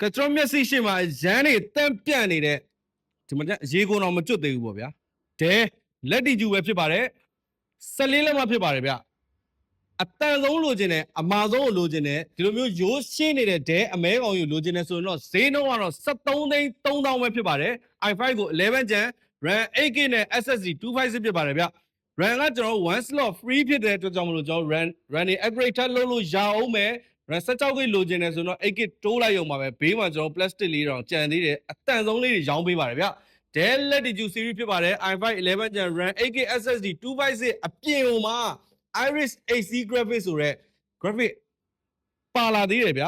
ကကျွန်တော်မျက်စိရှိမှရန်နေတန့်ပြန့်နေတဲ့ဒီမှာရေကုန်တော့မကျွတ်သေးဘူးပေါ့ဗျာဒဲလက်တီကျူပဲဖြစ်ပါတယ်14လက်မှဖြစ်ပါတယ်ဗျအတန်ဆုံးလိုချင်တယ်အမာဆုံးကိုလိုချင်တယ်ဒီလိုမျိုးရိုးရှင်းနေတဲ့ဒဲအမဲကောင်ကိုလိုချင်တယ်ဆိုရင်တော့ဈေးနှုန်းကတော့73သိန်း3000ပဲဖြစ်ပါတယ် i5 ကို11 gen RAM 8GB နဲ့ SSD 256ဖြစ်ပါတယ်ဗျ RAM ကကျွန်တော်တို့1 slot free ဖြစ်တဲ့အတွက်ကြောင့်မလို့ကျွန်တော်တို့ RAM RAM တွေ upgrade ထပ်လုပ်လို့ရအောင်မယ် RAM 16 GB လိုချင်တယ်ဆိုတော့ 8GB တိုးလိုက်ရုံပါပဲဘေးမှာကျွန်တော် plastic လေးတောင်ကြံသေးတယ်အတန်ဆုံးလေးတွေရောင်းပေးပါတယ်ဗျ Dell Latitude series ဖြစ်ပါတယ် i5 11 Gen RAM 8GB SSD 256အပြင်ဟိုမှာ Iris AC graphics ဆိုတဲ့ graphic ပါလာသေးတယ်ဗျ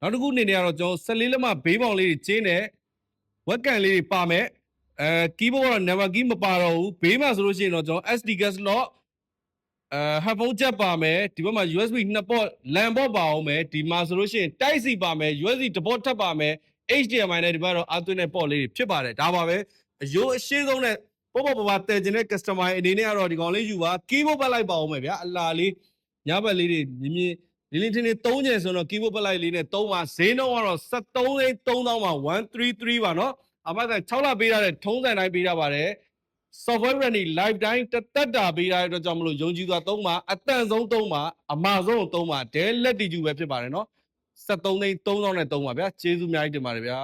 နောက်တစ်ခုအနေနဲ့ကတော့ကျွန်တော်14လက်မဘေးပေါင်လေးတွေကျင်းတယ်ဝက်ကန်လေးတွေပါမယ်အဲ keyboard ကတော့ never key မပါတော့ဘူးဘေးမှာဆိုလို့ရှိရင်တော့ကျွန်တော် SD card slot အဲ headphone jack ပါမယ်ဒီဘက်မှာ USB 2 port LAN port ပါအောင်မယ်ဒီမှာဆိုလို့ရှိရင် Type C ပါမယ် USB တစ် port ထပ်ပါမယ် HDMI နဲ့ဒီဘက်တော့အသွင်းတဲ့ port လေးတွေဖြစ်ပါတယ်ဒါပါပဲအယိုးအရှင်းဆုံးနဲ့ပေါ့ပေါ့ပါပါတည်ခြင်းတဲ့ customer အနေနဲ့ကတော့ဒီကောင်လေးယူပါ keyboard ပတ်လိုက်ပါအောင်မယ်ဗျာအလားလေးညဘက်လေးတွေမြင်မြင်လေးလေးထင်းထင်းသုံးကြဆိုတော့ keyboard ပတ်လိုက်လေးနဲ့သုံးပါဈေးနှုန်းကတော့73သိန်း3000ပါ133ပါနော်အမကန်6လပေးရတဲ့ထုံးစံတိုင်းပေးရပါတယ် software ready lifetime တသက်တာပေးရတဲ့အတွက်ကြောင့်မလို့ယုံကြည်စွာသုံးပါအတန်ဆုံးသုံးပါအမှားဆုံးသုံးပါ Dell လက်တီကျူပဲဖြစ်ပါတယ်နော်73သိန်း3000နဲ့သုံးပါဗျာကျေးဇူးအများကြီးတင်ပါတယ်ဗျာ